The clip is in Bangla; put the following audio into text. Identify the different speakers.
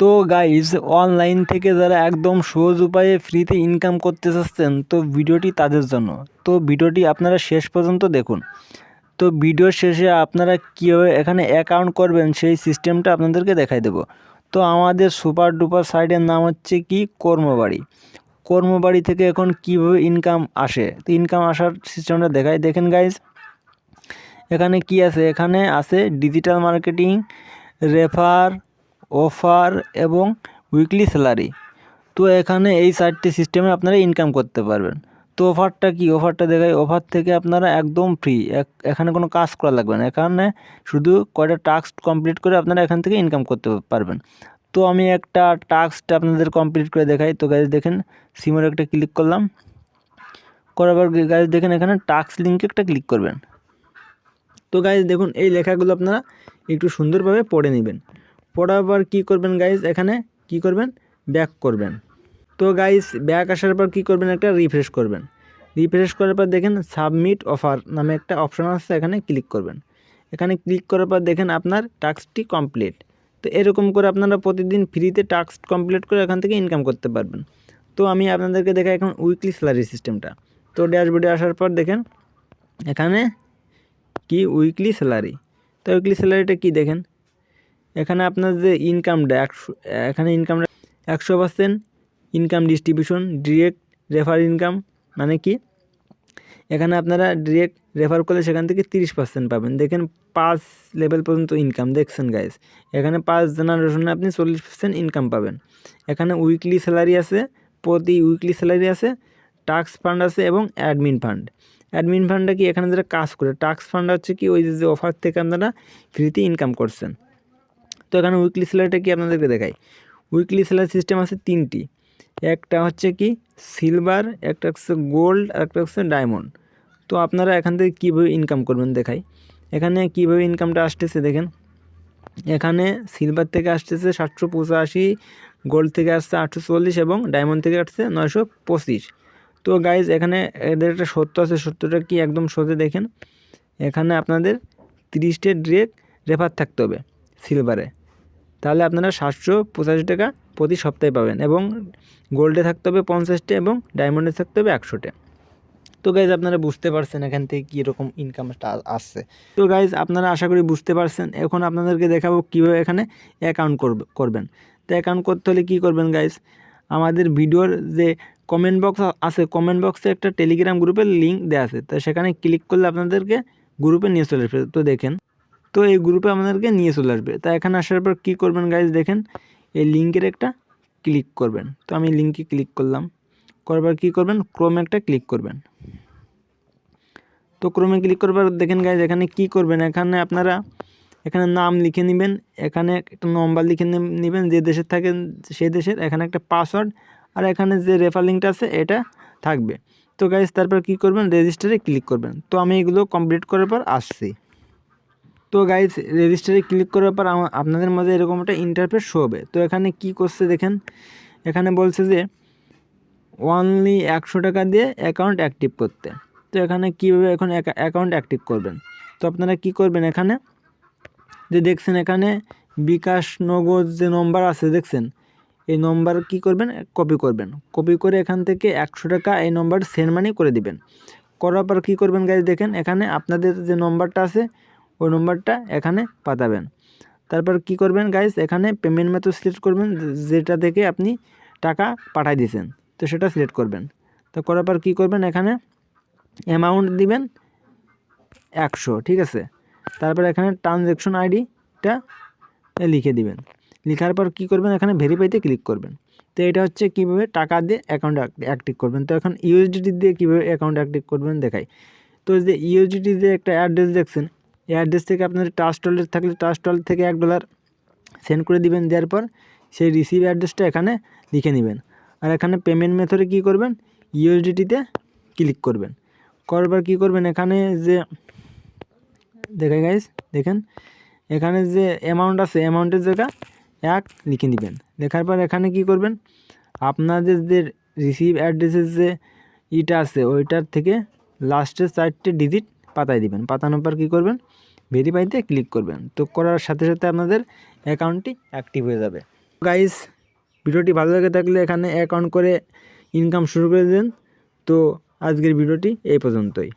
Speaker 1: তো গাইজ অনলাইন থেকে যারা একদম সহজ উপায়ে ফ্রিতে ইনকাম করতে চাচ্ছেন, তো ভিডিওটি তাদের জন্য। তো ভিডিওটি আপনারা শেষ পর্যন্ত দেখুন। তো ভিডিও শেষে আপনারা কীভাবে এখানে অ্যাকাউন্ট করবেন, সেই সিস্টেমটা আপনাদেরকে দেখাই দেবো। তো আমাদের সুপার ডুপার সাইটের নাম হচ্ছে কি? কর্মবাড়ি। কর্মবাড়ি থেকে এখন কীভাবে ইনকাম আসে? তো ইনকাম আসার সিস্টেমটা দেখাই। দেখেন গাইজ এখানে কি আছে? এখানে আছে ডিজিটাল মার্কেটিং রেফার অফার এবং উইকলি স্যালারি তো এখানে এই চারটি সিস্টেমে আপনারা ইনকাম করতে পারবেন। তো অফারটা কি? অফারটা দেখাই। অফার থেকে আপনারা একদম ফ্রি এখানে কোনো কাজ করা লাগবে না। এখানে শুধু কয়টা টাস্ক কমপ্লিট করে আপনারা এখান থেকে ইনকাম করতে পারবেন। তো আমি একটা টাস্কটা আপনাদের কমপ্লিট করে দেখাই। তো গাইজ দেখেন, সিমের একটা ক্লিক করলাম। করার পর গাইজ দেখেন এখানে টাস্ক লিঙ্কে একটা ক্লিক করবেন। তো গাইজ দেখুন, এই লেখাগুলো আপনারা একটু সুন্দরভাবে পড়ে নেবেন। পড়ার পর কী করবেন গাইজ এখানে কি করবেন? ব্যাক করবেন। তো গাইজ ব্যাক আসার পর কী করবেন? একটা রিফ্রেশ করবেন। রিফ্রেশ করার পর দেখেন সাবমিট অফার নামে একটা অপশন আসছে এখানে ক্লিক করবেন। এখানে ক্লিক করার পর দেখেন আপনার টাস্কটি কমপ্লিট তো এরকম করে আপনারা প্রতিদিন ফ্রিতে টাস্ক কমপ্লিট করে এখান থেকে ইনকাম করতে পারবেন। তো আমি আপনাদেরকে দেখাই এখন উইকলি স্যালারি সিস্টেমটা তো ড্যাশবোর্ডে আসার পর দেখেন, এখানে কি উইকলি স্যালারি তো উইকলি স্যালারিটা কি দেখেন? এখানে আপনার যে ইনকামটা একশো, এখানে ইনকামটা একশো percent income distribution direct refer income মানে কি? এখানে আপনারা ডিরেক্ট রেফার করলে সেখান থেকে তিরিশ পার্সেন্ট পাবেন। দেখেন পাঁচ লেভেল পর্যন্ত ইনকাম দেখছেন গাইজ এখানে পাঁচ জেনারেশনে আপনি চল্লিশ পার্সেন্ট ইনকাম পাবেন। এখানে উইকলি স্যালারি আছে, প্রতি উইকলি স্যালারি আছে টাক্স ফান্ড আছে এবং অ্যাডমিন ফান্ড অ্যাডমিন ফান্ডটা কি? এখানে যারা কাজ করে টাক্স ফান্ড হচ্ছে কি? ওই যে অফার থেকে আপনারা ফ্রিতে ইনকাম করছেন। তো এখানে উইকলি স্যালারিটা কি আপনাদেরকে দেখাই? উইকলি স্যালারি সিস্টেম আছে তিনটি। একটা হচ্ছে কি সিলভার একটা হচ্ছে গোল্ড আর একটা হচ্ছে ডায়মন্ড তো আপনারা এখান থেকে কীভাবে ইনকাম করবেন দেখাই। এখানে কীভাবে ইনকামটা আসতেছে দেখেন। এখানে সিলভার থেকে আসতেছে সাতশো পঁচাশি গোল্ড থেকে আসছে আটশো চল্লিশ এবং ডায়মন্ড থেকে আসছে নয়শো পঁচিশ। তো গাইজ এখানে এদের একটা সত্য আছে, সত্যটা কি একদম সত্যি দেখেন। এখানে আপনাদের তিরিশটা ডিরেক্ট রেফার থাকতে হবে। সিলভারে তাহলে আপনারা সাতশো পঁচাশি টাকা প্রতি সপ্তাহে পাবেন এবং গোল্ডে থাকতে হবে পঞ্চাশটা এবং ডায়মন্ডে থাকতে হবে একশোটা। তো গাইজ আপনারা বুঝতে পারছেন এখান থেকে কীরকম ইনকামটা আসছে। তো গাইজ আপনারা আশা করি বুঝতে পারছেন। এখন আপনাদেরকে দেখাবো কীভাবে এখানে অ্যাকাউন্ট করবে করবেন। তো অ্যাকাউন্ট করতে হলে কী করবেন গাইজ আমাদের ভিডিওর যে কমেন্ট বক্স আছে কমেন্ট বক্সে একটা টেলিগ্রাম গ্রুপের লিঙ্ক দেওয়া আছে। তো সেখানে ক্লিক করলে আপনাদেরকে গ্রুপে নিয়ে চলে তো দেখেন। তো এই গ্রুপে আমাদেরকে নিয়ে চলে আসবে। তা এখানে আসার পর কী করবেন গাইজ দেখেন, এই লিঙ্কের একটা ক্লিক করবেন। তো আমি লিঙ্কে ক্লিক করলাম। করবার কী করবেন ক্রোমে একটা ক্লিক করবেন। তো ক্রোমে ক্লিক করবার দেখেন গাইজ এখানে কি করবেন, এখানে আপনারা এখানে নাম লিখে নেবেন, এখানে একটা নম্বর লিখে নেবেন, যে দেশের থাকেন সেই দেশের, এখানে একটা পাসওয়ার্ড আর এখানে যে রেফার লিঙ্কটা আছে, এটা থাকবে। তো গাইজ তারপর কি করবেন রেজিস্টারে ক্লিক করবেন। তো আমি এগুলো কমপ্লিট করার পর আসছি। তো গাইজ রেজিস্টারে ক্লিক করার পর আপনাদের মাঝে এরকম একটা ইন্টারফেস শো হবে। তো এখানে কি করছে দেখেন? এখানে বলছে যে অনলি একশো টাকা দিয়ে অ্যাকাউন্ট অ্যাক্টিভ করতে। তো এখানে কীভাবে এখন অ্যাকাউন্ট অ্যাক্টিভ করবেন? তো আপনারা কি করবেন এখানে? যে দেখছেন এখানে বিকাশ নগদ যে নম্বর আছে দেখছেন? এই নম্বর কি করবেন? কপি করবেন। কপি করে এখান থেকে একশো টাকা এই নম্বর সেন্ড মানি করে দিবেন। করার পর কী করবেন গাইজ দেখেন এখানে আপনাদের যে নম্বরটা আছে ওই নম্বরটা এখানে পাঠাবেন। তারপর কি করবেন গাইজ এখানে পেমেন্ট মেথড সিলেক্ট করবেন, যেটা থেকে আপনি টাকা পাঠাই দিয়েছেন। তো সেটা সিলেক্ট করবেন। তো করার পর কী করবেন? এখানে অ্যামাউন্ট দিবেন একশো, ঠিক আছে? তারপর এখানে ট্রানজ্যাকশন আইডিটা লিখে দিবেন। লেখার পর কী করবেন? এখানে ভেরিফাইতে ক্লিক করবেন। তো এটা হচ্ছে কীভাবে টাকা দিয়ে অ্যাকাউন্ট অ্যাক্টিভ করবেন। তো এখন ইউএসডিটি দিয়ে কীভাবে অ্যাকাউন্ট অ্যাক্টিভ করবেন দেখাই। তো যে ইউএসডিটি যে একটা অ্যাড্রেস দেখছেন অ্যাড্রেস থেকে আপনার ট্রাস্ট ওয়ালেট থাকলে ট্রাস্ট ওয়ালেট থেকে এক ডলার সেন্ড করে দিবেন, দেওয়ার পর সেই রিসিভ অ্যাড্রেসটা এখানে লিখে নেবেন। আর এখানে পেমেন্ট মেথডে কী করবেন? ইউএসডিটিতে ক্লিক করবেন। করবার কী করবেন? এখানে যে দেখে গাইস দেখেন, এখানে যে অ্যামাউন্ট আছে অ্যামাউন্টের জায়গা এক লিখে নেবেন। লেখার পর এখানে কি করবেন? আপনাদের যে রিসিভ অ্যাড্রেসের যে ইটা আছে, ওইটার থেকে লাস্টের চারটে ডিজিট পাতায় দিবেন। পাতানোর পর কী করবেন? ভেরিফাইতে ক্লিক করবেন। তো করার সাথে সাথে আপনাদের অ্যাকাউন্টটি অ্যাক্টিভ হয়ে যাবে। গাইস ভিডিওটি ভালো লেগে থাকলে এখানে অ্যাকাউন্ট করে ইনকাম শুরু করে দেন। তো আজকের ভিডিওটি এই পর্যন্তই।